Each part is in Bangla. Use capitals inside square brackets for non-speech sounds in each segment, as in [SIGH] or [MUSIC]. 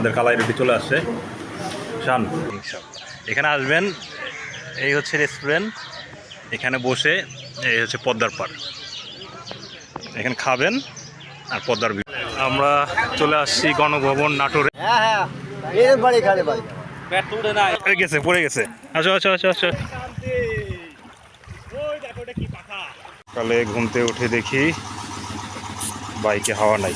আমাদের কালাই রুটি চলে আসছে। শান এখানে আসবেন এই হচ্ছে রেস্টুরেন্ট এখানে বসে এই হচ্ছে পদ্মার পাড়। এখানে খাবেন আর পদ্মার। আমরা চলে আসছি গণভবন নাটোরে। হ্যাঁ হ্যাঁ গেছে পড়ে গেছে। আচ্ছা আচ্ছা আচ্ছা আচ্ছা সকালে ঘুমতে উঠে দেখি বাইকে হাওয়া নাই।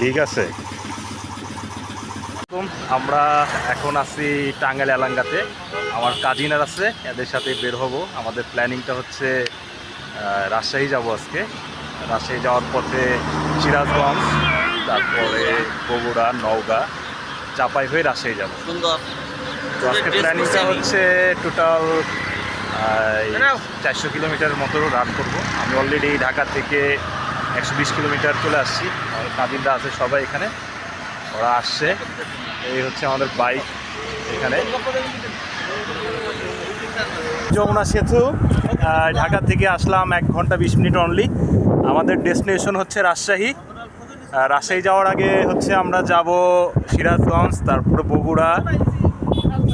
লিক আছে। আমরা এখন আছি টাঙ্গাইল এলাঙ্গাতে। আমার কাজিনার আছে এদের সাথে বের হব। আমাদের প্ল্যানিংটা হচ্ছে রাজশাহী যাব আজকে। রাজশাহী যাওয়ার পথে সিরাজগঞ্জ তারপরে বগুড়া নওগাঁ চাপাই হয়ে রাজশাহী যাব। সুন্দর। তো আজকে প্ল্যানিংটা হচ্ছে টোটাল চারশো কিলোমিটার মতো রান করব। আমি অলরেডি ঢাকা থেকে একশো বিশ কিলোমিটার চলে আসছি। আমার কাজিনরা আছে সবাই এখানে। ওরা আসছে। এই হচ্ছে আমাদের বাইক এখানে। যমুনা সেতু ঢাকা থেকে আসলাম এক ঘণ্টা বিশ মিনিট অনলি আমাদের ডেস্টিনেশন হচ্ছে রাজশাহী। রাজশাহী যাওয়ার আগে হচ্ছে আমরা যাব সিরাজগঞ্জ, তারপরে বগুড়া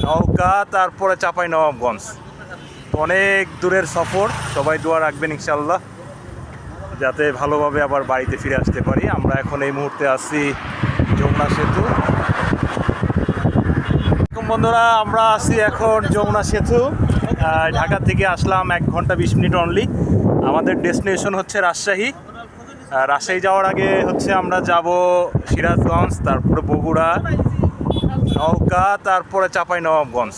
নৌকা তারপরে চাপাই নবাবগঞ্জ অনেক দূরের সফর। সবাই দোয়া রাখবেন ইনশাল্লাহ যাতে ভালোভাবে আবার বাড়িতে ফিরে আসতে পারি। আমরা এখন এই মুহূর্তে আছি যমুনা সেতু। বন্ধুরা, আমরা আছি এখন যমুনা সেতু। ঢাকা থেকে আসলাম এক ঘণ্টা বিশ মিনিট অনলি আমাদের ডেস্টিনেশন হচ্ছে রাজশাহী। রাজশাহী যাওয়ার আগে হচ্ছে আমরা যাব সিরাজগঞ্জ, তারপরে বগুড়া নৌকা তারপরে চাপাই নবাবগঞ্জ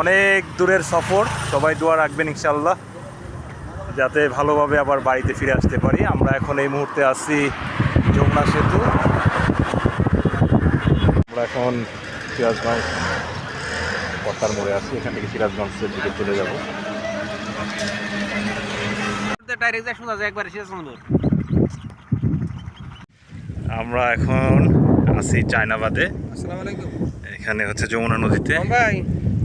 অনেক দূরের সফর। সবাই দোয়া রাখবেন ইনশাল্লাহ যাতে ভালোভাবে আবার বাড়িতে ফিরে আসতে পারি। আমরা এখন এই মুহূর্তে আছি যমুনা সেতু। আমরা এখন সিরাজগঞ্জ পট্টার মোড়ে আছি। এখান থেকে সিরাজগঞ্জের দিকে চলে যাব। আমরা এখন আছি চায়নাবাদে। আসসালামু এখানে হচ্ছে যমুনা নদীতে।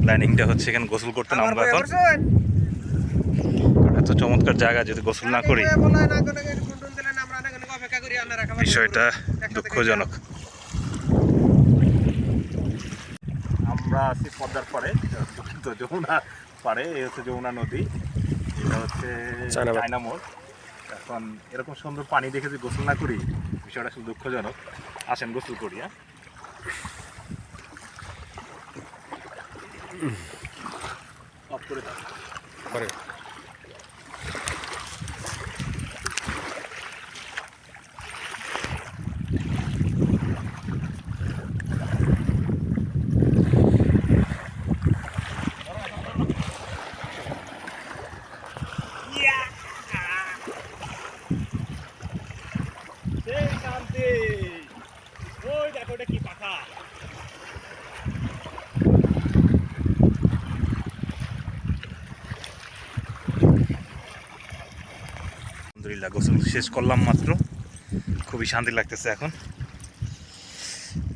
প্ল্যানিংটা হচ্ছে এখানে গোসল করতে নামবো এখন। এত চমৎকার জায়গা যদি গোসল না করি। বিষয়টা দুঃখজনক। আমরা আছি পদ্মার পাড়ে তো যমুনা পাড়ে এই হচ্ছে যমুনা নদী এটা হচ্ছে চায়নাবাদ। চায়না মোড়। এখন এরকম সুন্দর পানি দেখে যদি গোসল না করি বিষয়টা শুধু দুঃখজনক। আসেন গোসল করি হ্যাঁ? অফ করে দাও করে সেই শান্তি ওই দেখো ওটা কি পাখা আলহামদুলিল্লাহ গোসল শেষ করলাম মাত্র। খুবই শান্তি লাগতেছে এখন।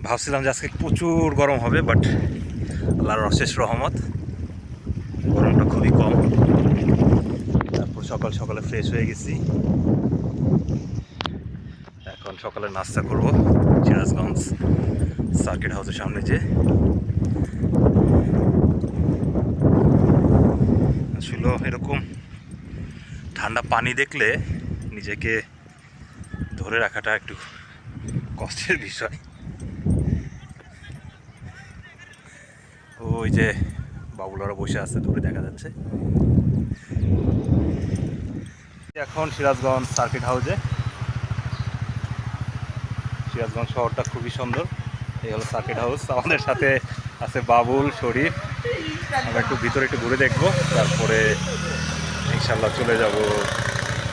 ভাবছিলাম যে আজকে প্রচুর গরম হবে বাট আল্লাহর অশেষ রহমত, গরমটা খুবই কম। তারপর সকাল সকালে ফ্রেশ হয়ে গেছি। এখন সকালে নাস্তা করব সিরাজগঞ্জ সার্কিট হাউসের সামনে যে। আসলে এরকম ঠান্ডা পানি দেখলে নিজেকে ধরে রাখাটা একটু কষ্টের বিষয়। ওই যে বাবুলারা বসে আছে, দূরে দেখা যাচ্ছে। এখন সিরাজগঞ্জ সার্কিট হাউসে। সিরাজগঞ্জ শহরটা খুবই সুন্দর। এই হলো সার্কিট হাউস। আমাদের সাথে আছে বাবুল, শরীফ। আমরা একটু ভিতরে একটু ঘুরে দেখব। তারপরে ইনশাল্লাহ চলে যাব।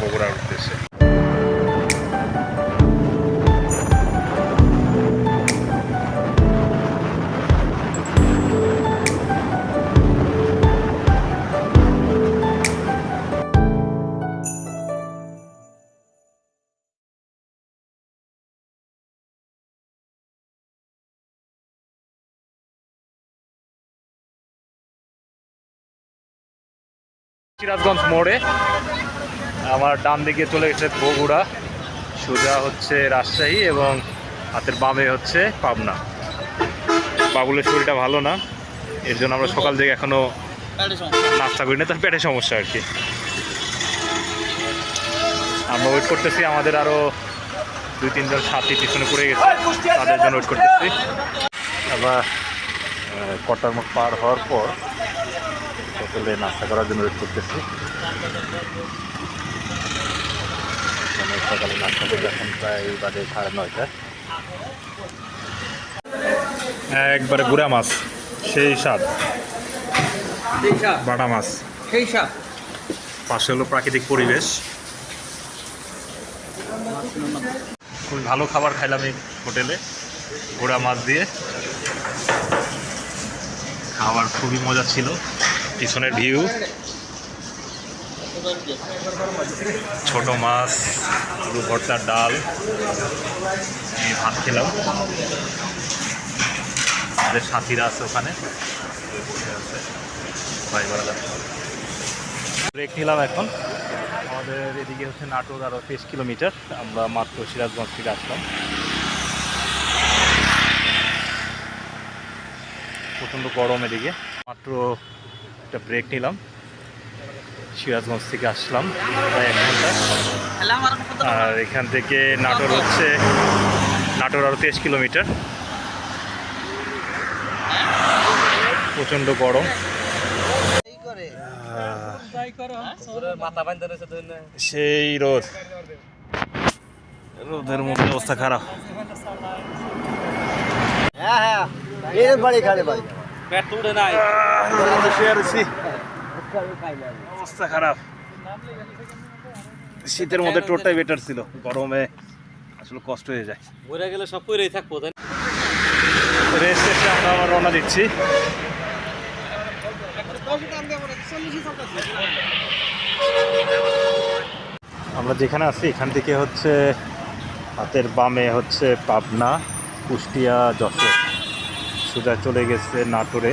বগুড়ার উদ্দেশ্যে সিরাজগঞ্জ মোড়ে আমার ডান দিকে চলে গেছে বগুড়া সোজা হচ্ছে রাজশাহী এবং হাতের বামে হচ্ছে পাবনা। বাবুলের শরীরটা ভালো না এর জন্য আমরা সকাল থেকে এখনও নাস্তা করি না তার পেটে সমস্যা আর কি। আমরা ওয়েট করতেছি আমাদের আরও দুই তিনজন সাথী পিছনে পড়ে গেছে তাদের জন্য ওয়েট করতেছি। আবার কটার মুখ পার হওয়ার পর হোটেলে নাস্তা করার জন্য ওয়েট করতেছি। সকালে নাস্তা করতে এখন প্রায় বাজে সাড়ে নয়টা একবারে গুড়া মাছ সেই স্বাদ। বাটা মাছ। সেই সাপ পাশে হলো প্রাকৃতিক পরিবেশ। খুবই ভালো খাবার খাইলাম এই হোটেলে গোড়া মাছ দিয়ে। খাবার খুবই মজা ছিল পিছনের ভিউ। ছোট মাছ আলু ভর্তার ডাল ভাত খেলাম। আমাদের সাথীরা আছে ওখানে। ব্রেক নিলাম এখন। আমাদের এদিকে হচ্ছে নাটোর আরও তেইশ কিলোমিটার। আমরা মাত্র সিরাজগঞ্জ থেকে আসলাম। প্রচণ্ড গরম এদিকে। মাত্র একটা ব্রেক নিলাম। সিরাজগঞ্জ থেকে আসলাম। প্রায় এক ঘণ্টা। আর এখান থেকে নাটোর হচ্ছে নাটোর আরও তেইশ কিলোমিটার। প্রচণ্ড গরম। মাথা বাইন্ধা রয়েছে তুই না সেই রোদ। রোদের মধ্যে অবস্থা খারাপ। হ্যাঁ হ্যাঁ। এই বাড়ি খালে ভাই। পেট তুড়ে নাই। অবস্থা খারাপ। শীতের মধ্যে টোটাই বেটার ছিল। গরমে আসলে কষ্ট হয়ে যায়। ঘুরে গেলে সব কইরেই থাকব তাই রেস্ট আমরা আবার রওনা দিচ্ছি। আমরা যেখানে আছি এখান থেকে হচ্ছে হাতের বামে হচ্ছে পাবনা কুষ্টিয়া যশোর। সোজা চলে গেছে নাটোরে।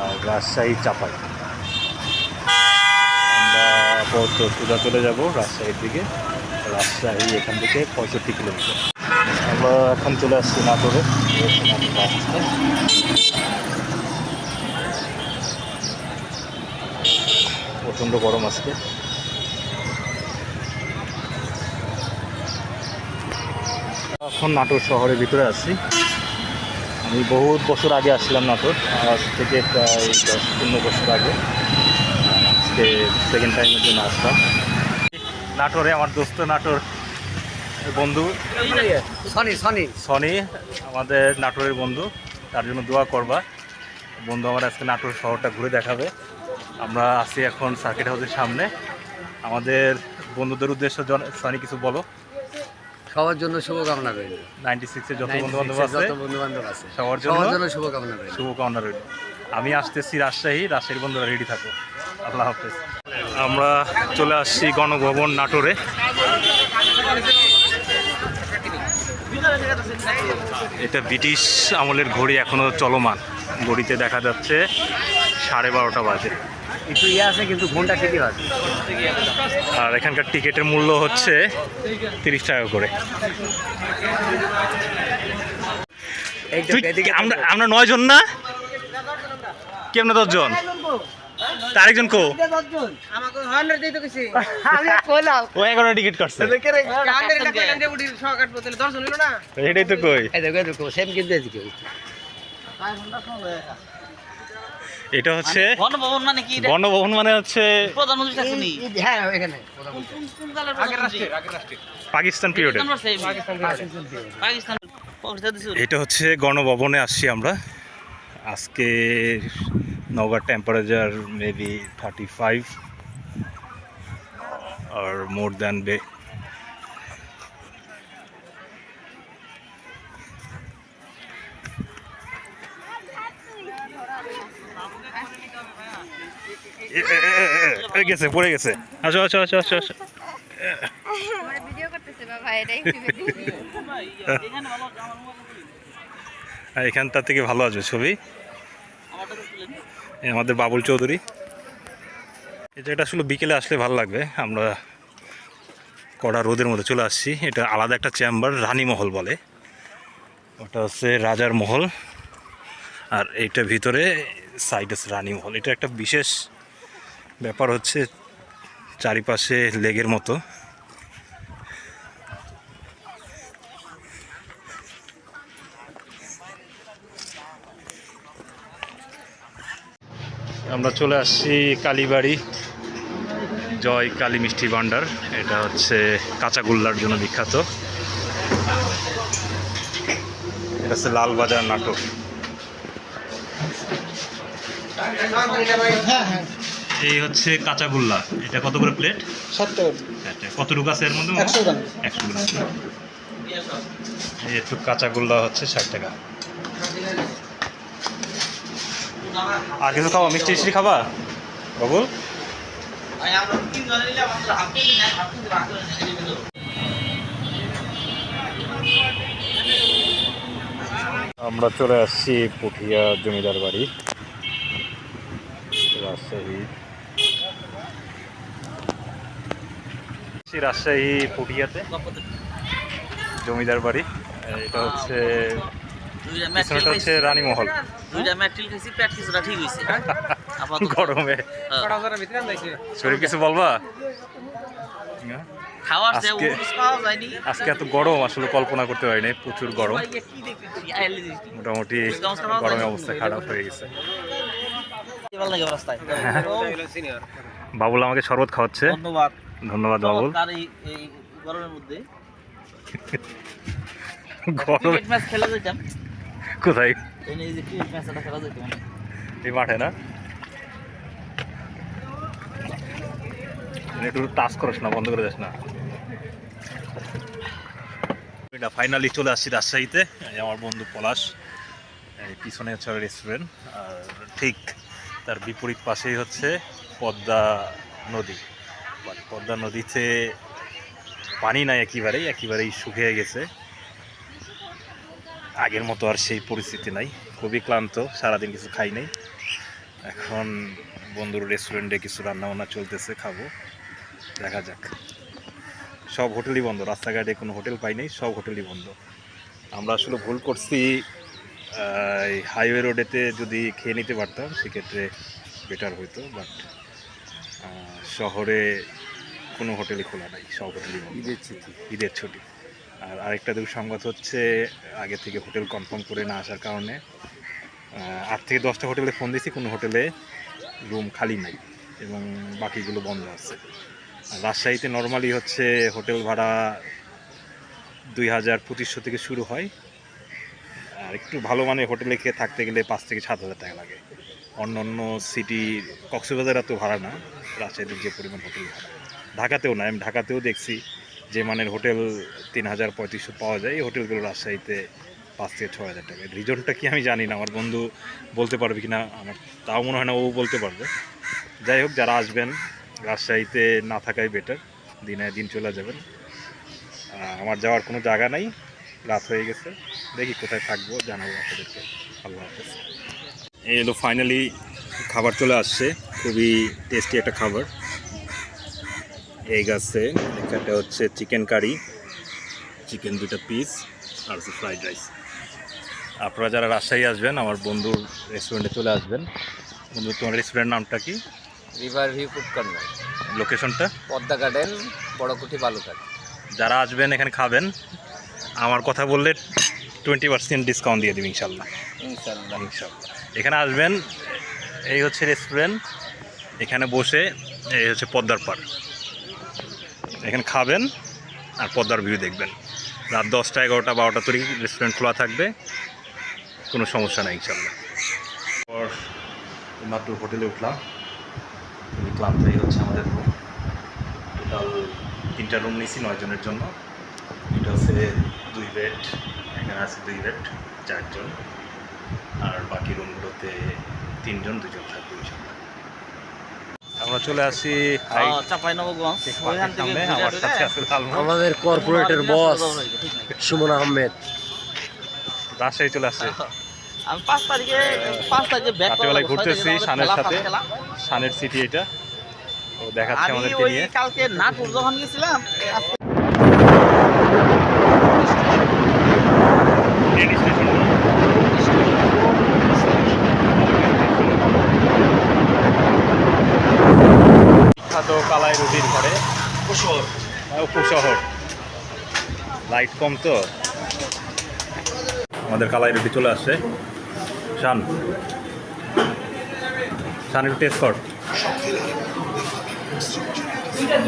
আর রাজশাহী চাপাই। আমরা আপাতত সোজা চলে যাব রাজশাহীর দিকে। রাজশাহী এখান থেকে পঁয়ষট্টি কিলোমিটার। আমরা এখন চলে আসছি নাটোরে। প্রচণ্ড গরম আজকে। এখন নাটোর শহরের ভিতরে আছি। আমি বহুত বছর আগে আসছিলাম নাটোর। আজ থেকে প্রায় দশ পনেরো বছর আগে। আজকে সেকেন্ড টাইমের জন্য আসলাম। নাটোরে আমার দোস্ত নাটোর বন্ধু। Sony Sony. সনি আমাদের নাটোরের বন্ধু তার জন্য দোয়া করবা। বন্ধু আমার আজকে নাটোর শহরটা ঘুরে দেখাবে। আমরা আছি এখন সার্কিট হাউসের সামনে। আমাদের বন্ধুদের উদ্দেশ্য সনি কিছু বলো। সবার জন্য শুভকামনা রইল। নাইনটি সিক্সের যত বন্ধু বান্ধব আছে সবার জন্য শুভকামনা রইল। শুভকামনা রইল। আমি আসতেছি রাজশাহী রাজশাহীর বন্ধুরা রেডি থাকো। আল্লাহ হাফেজ। আমরা চলে আসছি গণভবন নাটোরে। এটা ব্রিটিশ আমলের ঘড়ি এখনও চলমান। ঘড়িতে দেখা যাচ্ছে সাড়ে বারোটা বাজে। একটু ইয়ে আছে কিন্তু ঘণ্টা ঠিকই আছে আর এখানকার টিকিটের মূল্য হচ্ছে তিরিশ টাকা করে। আমরা আমরা নয় জন না কেমন দশজন? তার একজন কো [LAUGHS] ও টিকিট কাটছে। হান্ড্রেড টাকা কইলাম যে উড়ি ছ কাটবো তাহলে দশ জন হলো না? এটাই তো কই। সেম কিন্তু এটা হচ্ছে গণভবন মানে কি গণভবন মানে হচ্ছে হ্যাঁ পাকিস্তান পিরিয়ডে পাকিস্তান পাকিস্তান পাকিস্তান এটা হচ্ছে গণভবনে আসছি আমরা। আজকে টেম্পারেচার মেবি থার্টি ফাইভ আর মোর দ্যান বে গেছে পড়ে গেছে আসো আসো আসো আসো আসো এখানটার থেকে ভালো আসবে ছবি আমাদের বাবুল চৌধুরী। এই জায়গাটা আসলে বিকেলে আসলে ভালো লাগবে। আমরা কড়া রোদের মধ্যে চলে আসছি। এটা আলাদা একটা চেম্বার রানীমহল বলে। ওটা হচ্ছে রাজার মহল। আর এইটা ভিতরে সাইড আছে রানীমহল এটা একটা বিশেষ ব্যাপার হচ্ছে, চারিপাশে লেগের মতো। আমরা চলে আসছি কালীবাড়ি। জয় কালী মিষ্টি ভাণ্ডার। এটা হচ্ছে কাঁচাগোল্লার জন্য বিখ্যাত। এটা হচ্ছে লালবাজার নাটক। এই হচ্ছে কাঁচাগোল্লা। এটা কত করে প্লেট? কতটুকু আছে এর মধ্যে? একশো গ্রাম। একশো গ্রাম। এই একটু কাঁচাগোল্লা হচ্ছে ষাট টাকা। আর কিছু খাওয়া মিষ্টি মিষ্টি খাবা? বাবুল? আমরা চলে আসছি পুঠিয়া জমিদার বাড়ি। রাজশাহী। রাজশাহী পুঠিয়াতে। জমিদার বাড়ি। এটা হচ্ছে পিছনেটা হচ্ছে রানীমহল। দুইটা ম্যাট্রিল খাইছি পেট কিছুটা ঠিক হইছে। আপাতত। গরমে। হ্যাঁ। শরীর কিছু বলবা? খাওয়ার আজকে- এত গরম আসলে কল্পনা করতে পারিনি। প্রচুর গরম। মোটামুটি Discount ছাড়াও গরমে যায়? অবস্থা খারাপ হয়ে গেছে। সিনিয়র বাবুল আমাকে শরবত খাওয়াচ্ছে। ধন্যবাদ। ধন্যবাদ বাবুল। গরমের মধ্যে। গরমে খেলা যেতাম কোথায়? এই মানে? এই মাঠে না? একটু টাচ করিস না বন্ধ করে যাস না। এটা ফাইনালি চলে আসছি রাজশাহীতে। আমার বন্ধু পলাশ। এই পিছনে হচ্ছে রেস্টুরেন্ট আর ঠিক তার বিপরীত পাশেই হচ্ছে পদ্মা নদী। বাট পদ্মা নদীতে পানি নাই একেবারেই একেবারেই শুকিয়ে গেছে। আগের মতো আর সেই পরিস্থিতি নাই। খুবই ক্লান্ত সারাদিন কিছু খাই নাই। এখন বন্ধুর রেস্টুরেন্টে কিছু রান্না বান্না চলতেছে খাব। দেখা যাক। সব হোটেলই বন্ধ রাস্তাঘাটে কোনো হোটেল পাই নাই সব হোটেলই বন্ধ। আমরা আসলে ভুল করছি হাইওয়ে রোডেতে যদি খেয়ে নিতে পারতাম সেক্ষেত্রে বেটার হতো বাট শহরে কোনো হোটেলই খোলা নাই সব হোটেলই বন্ধ। ঈদের ছুটি। ঈদের ছুটি। আর আরেকটা দুঃ সংবাদ হচ্ছে, আগে থেকে হোটেল কনফার্ম করে না আসার কারণে। আট থেকে দশটা হোটেলে ফোন দিয়েছি, কোনো হোটেলে রুম খালি নাই এবং বাকিগুলো বন্ধ আছে। আর রাজশাহীতে নর্মালি হচ্ছে হোটেল ভাড়া দুই হাজার পঁচিশশো থেকে শুরু হয়। আর একটু ভালো মানের হোটেলে খেয়ে থাকতে গেলে পাঁচ থেকে সাত হাজার টাকা লাগে। অন্য অন্য সিটি কক্সবাজার এত ভাড়া না, রাজশাহীতে যে পরিমাণ হোটেল ভাড়া। ঢাকাতেও না, আমি ঢাকাতেও দেখছি। যে মানের হোটেল তিন হাজার পঁয়ত্রিশশো পাওয়া যায়, এই হোটেলগুলো রাজশাহীতে পাঁচ থেকে ছ হাজার টাকা। রিজনটা কি আমি জানি না, আমার বন্ধু বলতে পারবে কি না আমার তাও মনে হয় না, ও বলতে পারবে। যাই হোক, যারা আসবেন, রাজশাহীতে না থাকাই বেটার দিনে দিন চলে যাবেন। আমার যাওয়ার কোনো জায়গা নাই, রাত হয়ে গেছে। দেখি কোথায় থাকব, জানাব আপনাদেরকে। আল্লাহ হাফেজ। এই হলো ফাইনালি খাবার চলে আসছে, খুবই টেস্টি একটা খাবার। এগ আছে এখানটা হচ্ছে চিকেন কারি চিকেন দুটো পিস আর হচ্ছে ফ্রাইড রাইস আপনারা যারা রাজশাহী আসবেন আমার বন্ধুর রেস্টুরেন্টে চলে আসবেন। বন্ধু তোমার রেস্টুরেন্ট নামটা কি? রিভার ভিউ ফুড কর্নার লোকেশনটা পদ্মা গার্ডেন বড়কুঠি বালুঘাট। যারা আসবেন এখানে খাবেন। আমার কথা বললে টোয়েন্টি পার্সেন্ট ডিসকাউন্ট দিয়ে দেবে ইনশাল্লাহ ইনশাল্লাহ ইনশাল্লাহ এখানে আসবেন এই হচ্ছে রেস্টুরেন্ট এখানে বসে এই হচ্ছে পদ্মার পার এখানে খাবেন আর পদ্মার ভিউ দেখবেন। রাত দশটা, এগারোটা, বারোটা তৈরি রেস্টুরেন্ট খোলা থাকবে। কোনো সমস্যা নেই ইনশাল্লাহ মাত্র হোটেলে উঠলাম। খুবই ক্লান্ত এই হচ্ছে আমাদের রুম টোটাল তিনটা রুম নিয়েছি, নয় জনের জন্য। এটা হচ্ছে দুই বেড এখানে আছে দুই বেড চারজন। আর বাকি রুমগুলোতে তিনজন, দুজন থাকবে ইনশাল্লাহ আমরা চলে আসি। আমাদের কর্পোরেটের বস সুমন আহমেদ। রাজশাহী চলে আসছে আমি পাঁচ তারিখে পাঁচ তারিখে ব্যাক রাত্রিবেলায় ঘুরতেছি শানের সাথে। শানের সিটি এটা। ও দেখাচ্ছে আমি আমাদেরকে নিয়ে। কালকে নাটুর যখন গেছিলাম আজকে ট্রেন স্টেশন বিখ্যাত কালাই রুটির ঘরে। উপশহর লাইট কম তো। আমাদের কালাই রুটি চলে আসছে। শান। শান একটু টেস্ট কর।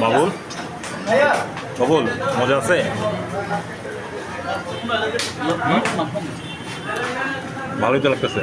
বাবুল? বাবুল মজা আছে? ভালোই তো লাগতেছে।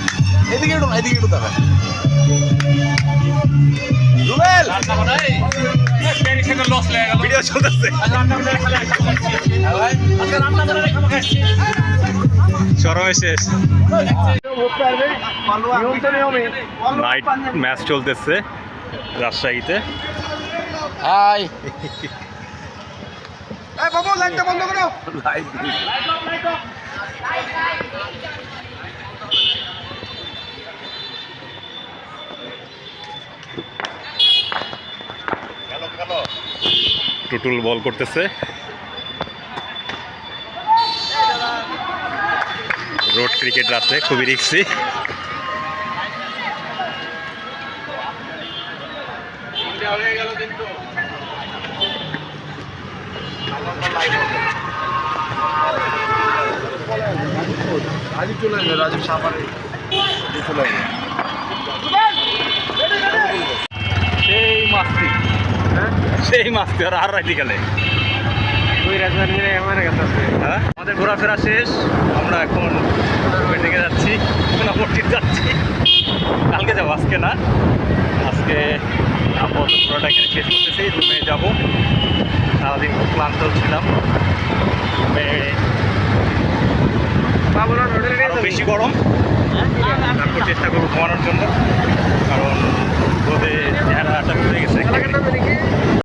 এদিকে একটু এদিকে একটু রুবেল! ভিডিও চলতেছে। শেষ। নাইট ম্যাচ চলতেছে রাজশাহীতে। হাই। বাবু লাইটটা বন্ধ করো। টুটুল বল করতেছে। রোড ক্রিকেট রাতে খুবই রিক্সি রাজীব চলে রাজীব চলে সেই মাস্তি আর আর রাইতে গেলে। হ্যাঁ? আমাদের ঘোরাফেরা শেষ। আমরা এখন দিকে যাচ্ছি সোনাপট্টির যাচ্ছি। কালকে যাব আজকে না। আজকে আপাতত পুরোটা এখানে শেষ করতেছি রুমে যাব। সারাদিন খুব ক্লান্ত ছিলাম। বেশি গরম। তারপর চেষ্টা করব ঘুমানোর জন্য। কারণ রোদে চেহারাটা ঘুরে গেছে।